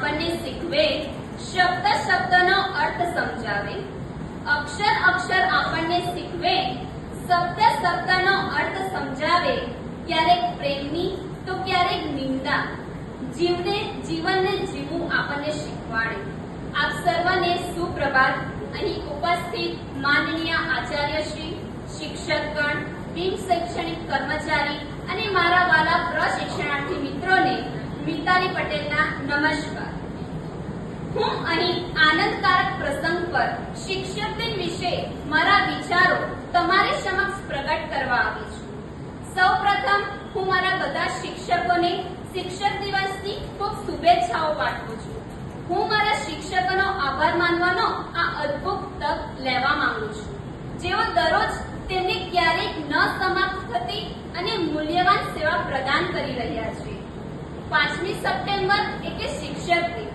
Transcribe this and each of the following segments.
આપણને શીખવે શબ્દ શબ્દનો અર્થ સમજાવે. અક્ષર અક્ષર આપણને શીખવે શબ્દ શબ્દનો અર્થ સમજાવે. ક્યારેક પ્રેમની તો ક્યારેક નિંદા. જીવને જીવનને જીવવું આપણને શીખવાડે. આપ સર્વને સુપ્રભાત. અહીં ઉપસ્થિત માનનીય આચાર્ય શ્રી, શિક્ષકગણ બિન શૈક્ષણિક કર્મચારી અને મારા વાલા પ્રશિક્ષણાર્થી મિત્રોને મિતાલી પટેલના નમસ્કાર. હું અહીં આનંદકારક પ્રસંગ પર શિક્ષક દિન વિશે મારા વિચારો તમારી સમક્ષ પ્રગટ કરવા આવી છું. સૌપ્રથમ, હું મારા બધા શિક્ષકોને શિક્ષક દિવસની ખૂબ શુભેચ્છાઓ પાઠવું છું. હું મારા શિક્ષકોનો આભાર માનવાનો આ અદ્ભુત તક લેવા માંગુ છું. જેઓ દરરોજ તેમને ક્યારેક ન સમાપ્ત થતી અને મૂલ્યવાન સેવા પ્રદાન કરી રહ્યા છે. પાંચમી સપ્ટેમ્બર એટલે શિક્ષક દિન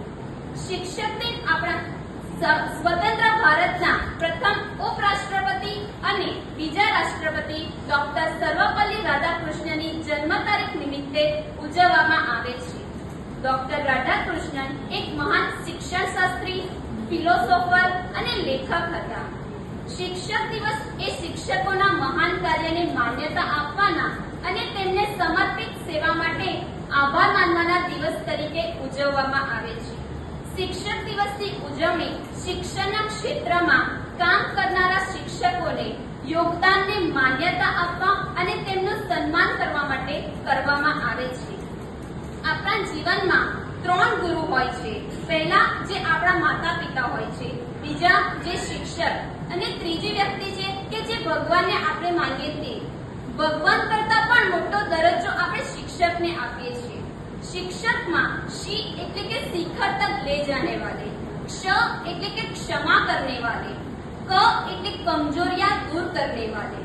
શિક્ષક દિન આપણા સ્વતંત્ર ભારતના પ્રથમ ઉપરાષ્ટ્રપતિ અને બીજા રાષ્ટ્રપતિ ડોક્ટર સર્વપલ્લી રાધાકૃષ્ણની જન્મ તારીખ નિમિત્તે ઉજવવામાં આવે છે. ડોક્ટર રાધાકૃષ્ણન એક મહાન શિક્ષણ શાસ્ત્રી ફિલોસોફર અને લેખક હતા. શિક્ષક દિવસ એ શિક્ષકોના મહાન કાર્યને માન્યતા આપવાના અને તેમને સમર્પિત સેવા માટે આભાર માનવાના દિવસ તરીકે ઉજવવામાં આવે છે. શિક્ષક દિવસની ઉજવણી શિક્ષણના ક્ષેત્રમાં કામ કરનારા શિક્ષકોને યોગદાનને માન્યતા આપવા અને તેમનું સન્માન કરવા માટે કરવામાં આવે છે. આપણા જીવનમાં ત્રણ ગુરુ હોય છે. પહેલા જે આપણા માતા પિતા હોય છે. બીજા જે શિક્ષક અને ત્રીજી વ્યક્તિ છે કે જે ભગવાનને આપણે માનીએ તે ભગવાન કરતા પણ મોટો દરજ્જો આપણે શિક્ષકને આપીએ છીએ. શિક્ષકમાં શી એટલે કે શિખર તક લે જાને વાલે, ક્ષ એટલે કે ક્ષમા કરને વાલે, ક એટલે કમજોરિયા દૂર કરને વાલે.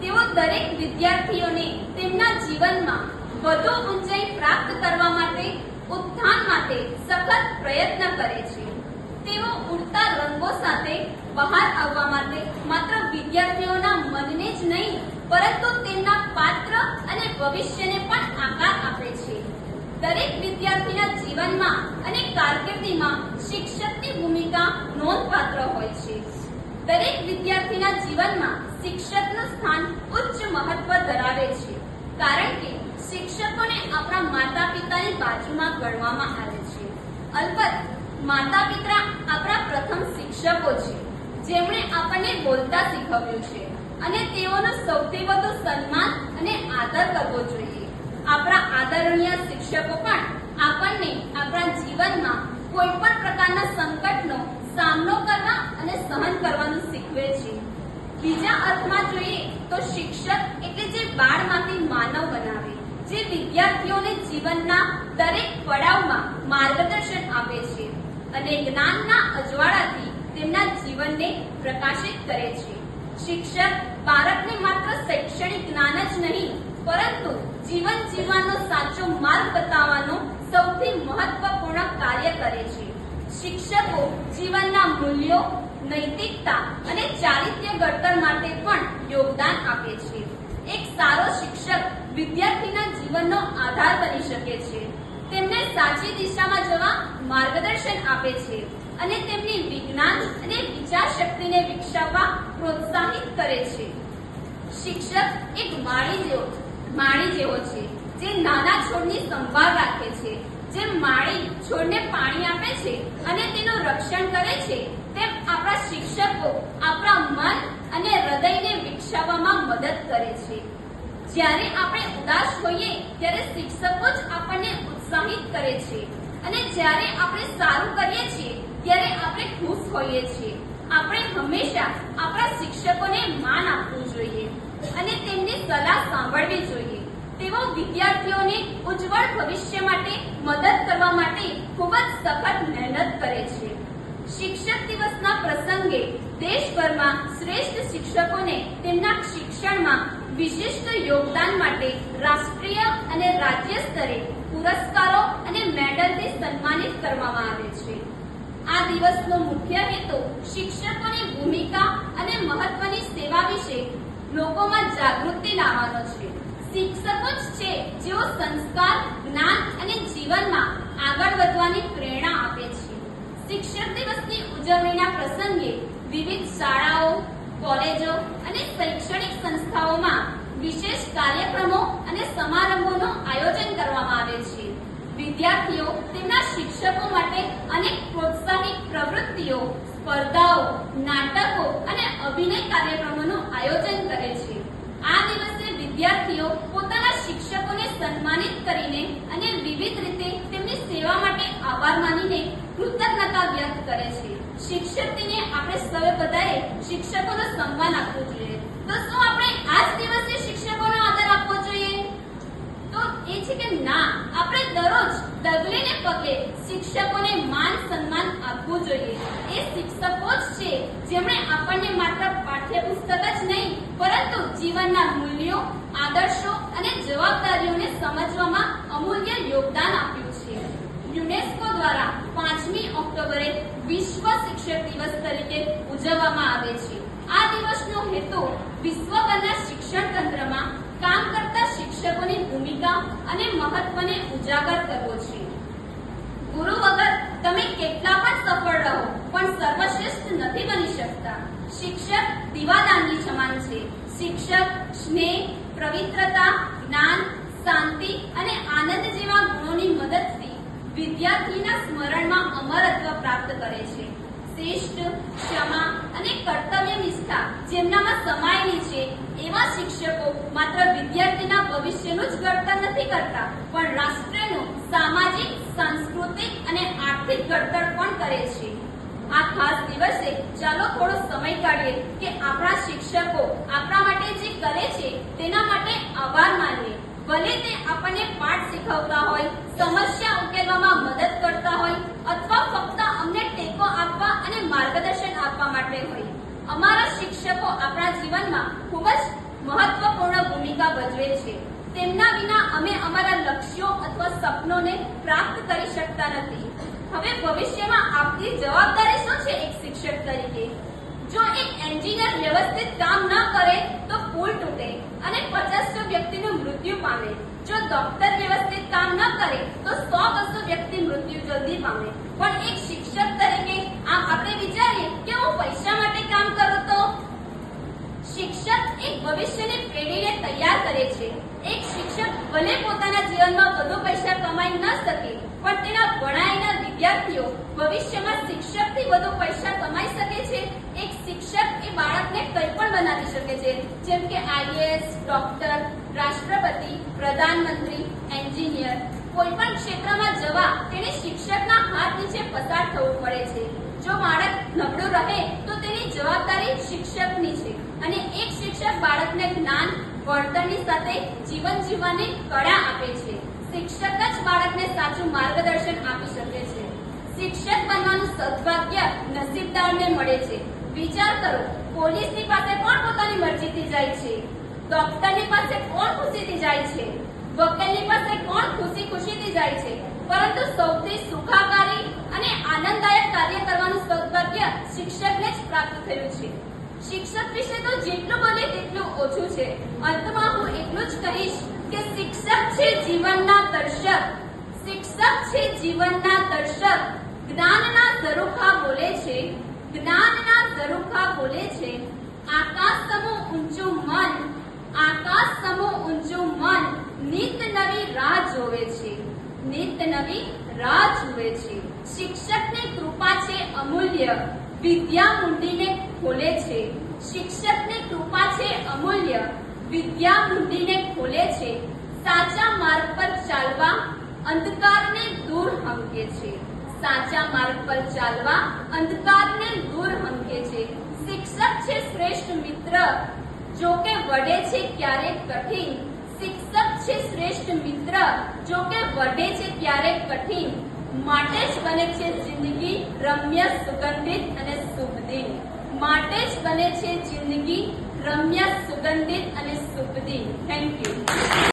તેઓ દરેક વિદ્યાર્થીઓને તેમના જીવનમાં વધુ ઊંચાઈ પ્રાપ્ત કરવા માટે, ઉત્થાન માટે સખત પ્રયત્ન કરે છે. તેઓ ઉડતા રંગો સાથે બહાર આવવા માટે માત્ર વિદ્યાર્થીઓના મનને જ નહીં, પરંતુ તેમના પાત્ર અને ભવિષ્યને પણ આકાર આપે છે દરેક વિદ્યાર્થીના જીવનમાં અને કારકિર્દીમાં શિક્ષકની ભૂમિકા નોંધપાત્ર હોય છે. દરેક વિદ્યાર્થીના જીવનમાં શિક્ષકનું સ્થાન ઉચ્ચ મહત્વ ધરાવે છે, કારણ કે શિક્ષકોને આપણા માતા પિતાની બાજુમાં ગણવામાં આવે છે. અલબત્ત માતા પિતા આપણા પ્રથમ શિક્ષકો છે, જેમણે આપણને બોલતા શીખવ્યું છે અને તેઓનો સૌથી વધુ સન્માન અને આદર કરવો જોઈએ. આપણા આદરણીય શિક્ષકો પણ આપણને આપણા જીવનમાં કોઈ પણ પ્રકારના સંકટનો સામનો કરવા અને સહન કરવાનું શીખવે છે. બીજા અર્થમાં જોઈએ તો શિક્ષક એટલે જે બાળમાંથી માનવ બનાવે, જે વિદ્યાર્થીઓને જીવનના દરેક પડાવમાં માર્ગદર્શન આપે છે અને જ્ઞાનના અજવાળાથી તેમના જીવનને પ્રકાશિત કરે છે. શિક્ષક બાળકને માત્ર શૈક્ષણિક જ્ઞાન જ નહીં પરંતુ જીવન જીવવાનો સાચો માર્ગ બતાવવાનો સૌથી મહત્વપૂર્ણ કાર્ય કરે છે. શિક્ષકો જીવનના મૂલ્યો, નૈતિકતા અને ચારિત્ર્ય ઘડતર માટે પણ યોગદાન આપે છે. એક સારો શિક્ષક વિદ્યાર્થીના જીવનનો આધાર બની શકે છે. તેમને સાચી દિશામાં જવા માર્ગદર્શન આપે છે અને તેમની વિજ્ઞાન અને વિચાર શક્તિને વિકસાવવા પ્રોત્સાહિત કરે છે. શિક્ષક એક માળી જેવો માળી જેવો છે, જે નાના છોડની સંભાળ રાખે છે. જે માળી છોડને પાણી આપે છે અને તેનું રક્ષણ કરે છે, તેમ આપણા શિક્ષકો આપણા મન અને હૃદયને વિકસાવવામાં મદદ કરે છે. જ્યારે આપણે ઉદાસ હોઈએ, ત્યારે શિક્ષકો જ આપણને ઉત્સાહિત કરે છે. અને જ્યારે આપણે સારું કરીએ છીએ, ત્યારે આપણે ખુશ હોઈએ છીએ. આપણે હંમેશા આપણા શિક્ષકોને માન આપવું જોઈએ અને તેમની સલાહ સાંભળવી જોઈએ. તેઓ વિદ્યાર્થીઓને ઉજ્જવળ ભવિષ્ય માટે મદદ કરવા માટે ખૂબ જ સખત મહેનત કરે છે. શિક્ષક દિવસના પ્રસંગે દેશભરમાં શ્રેષ્ઠ શિક્ષકોને તેમના શિક્ષણમાં વિશિષ્ટ યોગદાન માટે રાષ્ટ્રીય અને રાજ્ય સ્તરે પુરસ્કારો અને મેડલથી સન્માનિત કરવામાં આવે છે. આ દિવસનો મુખ્ય હેતુ શિક્ષકોની ભૂમિકા અને મહત્વની સેવા વિશે લોકોમાં જાગૃતિ લાવવાનો છે. શિક્ષકો જ છે જેઓ સંસ્કાર, જ્ઞાન અને જીવનમાં આગળ વધવાની પ્રેરણા આપે છે. શિક્ષક દિવસની ઉજવણીના પ્રસંગે વિવિધ શાળાઓ, કોલેજો અને શૈક્ષણિક સંસ્થાઓમાં વિશેષ કાર્યક્રમો અને સમારંભોનું આયોજન કરવામાં આવે છે વિદ્યાર્થીઓ, તેમના શિક્ષકો માટે અનેક પ્રોત્સાહિત પ્રવૃત્તિઓ, સ્પર્ધાઓ, નાટકો અને અભિનય કાર્યક્રમોનું આયોજન કરે છે. આ દિવસે વિદ્યાર્થીઓ પોતાના શિક્ષકોને સન્માનિત કરીને અને વિવિધ રીતે તેમની સેવા માટે આભાર માનીને કૃતજ્ઞતા વ્યક્ત કરે છે. શિક્ષક દિને આપણે સૌ બધાએ શિક્ષકોનો સન્માન આપવું જોઈએ. તો શું આપણે આ જ દિવસે શિક્ષકોનો આદર આપવો જોઈએ? તો એ છે કે ના, આપણે દરરોજ ડગલે પગલે શિક્ષકોને માન સન્માન આપવું જોઈએ. એ શિક્ષકો જ છે જેમણે આપણને માત્ર પાઠ્યપુસ્તક જ નહીં, પરંતુ જીવનના મૂલ્યો, આદર્શો અને જવાબદારીઓને સમજવામાં અમૂલ્ય યોગદાન આપ્યું છે. યુનેસ્કો દ્વારા પાંચમી ઓક્ટોબરે વિશ્વ શિક્ષક દિવસ તરીકે ઉજવવામાં આવે છે. આ દિવસનો હેતુ વિશ્વભરના શિક્ષણ તંત્રમાં કામ કરતા શિક્ષકોની ભૂમિકા અને મહત્વને ઉજાગર કરવો છે. ગુરુ વગર તમે કેટલા પણ સફળ રહો, પણ સર્વશ્રેષ્ઠ નથી બની શકતા. શિક્ષક દીવાદાનની સમાન છે. શિક્ષક સ્નેહ, પવિત્રતા, જ્ઞાન, શાંતિ અને આનંદ જેવા ગુણોની મદદથી વિદ્યાર્થીના સ્મરણમાં અમરત્વ પ્રાપ્ત કરે છે. શિષ્ટ ક્ષમા અને કર્તવ્ય નિષ્ઠા જેમનામાં સમાયેલી છે, એવા શિક્ષકો માત્ર વિદ્યાર્થીના ભવિષ્યનું જ ઘડતર નથી કરતા, પણ રાષ્ટ્રનું સામાજિક, સાંસ્કૃતિક અને આર્થિક ઘડતર પણ કરે છે. આ ખાસ દિવસે ચાલો થોડો સમય કાઢીએ કે આપણા શિક્ષકો આપણા માટે જે કરે છે, તેના માટે આભાર માનીએ. ભલે તે આપણને પાઠ શીખવતા હોય, સમસ્યા ઉકેલવામાં મદદ કરતા હોય, અથવા ફક્ત અમને ટેકો આપવા અને માર્ગદર્શન આપવા માટે હોય. અમારા શિક્ષકો આપણા જીવનમાં ખૂબ જ મહત્વપૂર્ણ ભૂમિકા ભજવે છે. તેમના વિના અમે અમારા લક્ષ્યો અથવા સપનોને પ્રાપ્ત કરી શકતા નથી. હવે ભવિષ્યમાં આપની જવાબદારી શું છે એક શિક્ષક તરીકે? જો એક એન્જિનિયર વ્યવસ્થિત કામ ન કરે, તો પુલ તૂટે અને પચાસો વ્યક્તિનું મૃત્યુ પામે. જો ડોક્ટર વ્યવસ્થિત કામ ન કરે, તો સો બસો વ્યક્તિ મૃત્યુ જલ્દી પામે. પણ એક શિક્ષક તરીકે આમ આપણે વિચારીએ કે હું પૈસા માટે કામ કરું તો શિક્ષક એક ભવિષ્યની પેઢીને તૈયાર કરે છે એક શિક્ષક ભલે પોતાના જીવનમાં વધુ પૈસા કમાઈ ન શકે, પણ તેના ભણાયેલા વિદ્યાર્થીઓ ભવિષ્યમાં શિક્ષકથી વધુ પૈસા કમાઈ શકે છે? એક શિક્ષક એ બાળકને કંઈ પણ બનાવી શકે છે, જેમ કે આઈએએસ, ડોક્ટર, રાષ્ટ્રપતિ, પ્રધાનમંત્રી, એન્જિનિયર. કોઈ પણ ક્ષેત્રમાં જવા તેને શિક્ષકના હાથ નીચે પસાર થવું પડે છે. જો બાળક નબળું રહે, તો તેની જવાબદારી શિક્ષકની છે અને એક શિક્ષક બાળકને જ્ઞાન ભણતરની સાથે જીવન જીવવાની કળા આપે છે. શિક્ષક જ બાળકને સાચું માર્ગદર્શન આપી શકે છે. શિક્ષક બનવાનું સદભાગ્ય નસીબદારને મળે છે. વિચાર કરો, પોલીસની પાસે કોણ પોતાની મરજીથી જાય છે? ડોક્ટરની પાસે કોણ ખુશીથી જાય છે? વકીલની પાસે કોણ ખુશી ખુશીથી જાય છે? પરંતુ સૌથી સુખાકારી અને આનંદદાયક કાર્ય કરવાનું સદભાગ્ય શિક્ષકને જ પ્રાપ્ત થયું છે. શિક્ષક વિશે તો જેટલું બને તેટલું ઓછું છે. અંતમાં હું એટલું જ કહીશ કે શિક્ષક છે જીવનના દર્શક. શિક્ષક છે જીવનના દર્શક. જ્ઞાનના ઝરૂખા બોલે છે. જ્ઞાનના ઝરૂખા બોલે છે. આકાશ સમો ઊંચું મન. આકાશ સમો ઊંચું મન. નિત નવી રાહ જોવે છે. નિત નવી રાહ જોવે છે. શિક્ષકની કૃપા છે અમૂલ્ય. વિદ્યા મુંડીને ખોલે છે. શિક્ષકની કૃપા છે અમૂલ્ય. વિદ્યા મુંડીને ખોલે છે. સાચા માર્ગ પર ચાલવા અંધકારને દૂર હંકે છે. સાચા માર્ગ પર ચાલવા અંધકારને દૂર હંકે છે. શિક્ષક છે શ્રેષ્ઠ મિત્ર. જો કે વડે છે ક્યારેક કઠિન. શિક્ષક છે શ્રેષ્ઠ મિત્ર. જો કે વડે છે ક્યારેક કઠિન. માટે જ બને છે જિંદગી રમ્ય, સુગંધિત અને શુભદિન. માટે જ બને છે જિંદગી રમ્ય, સુગંધિત અને શુભદિન. Thank you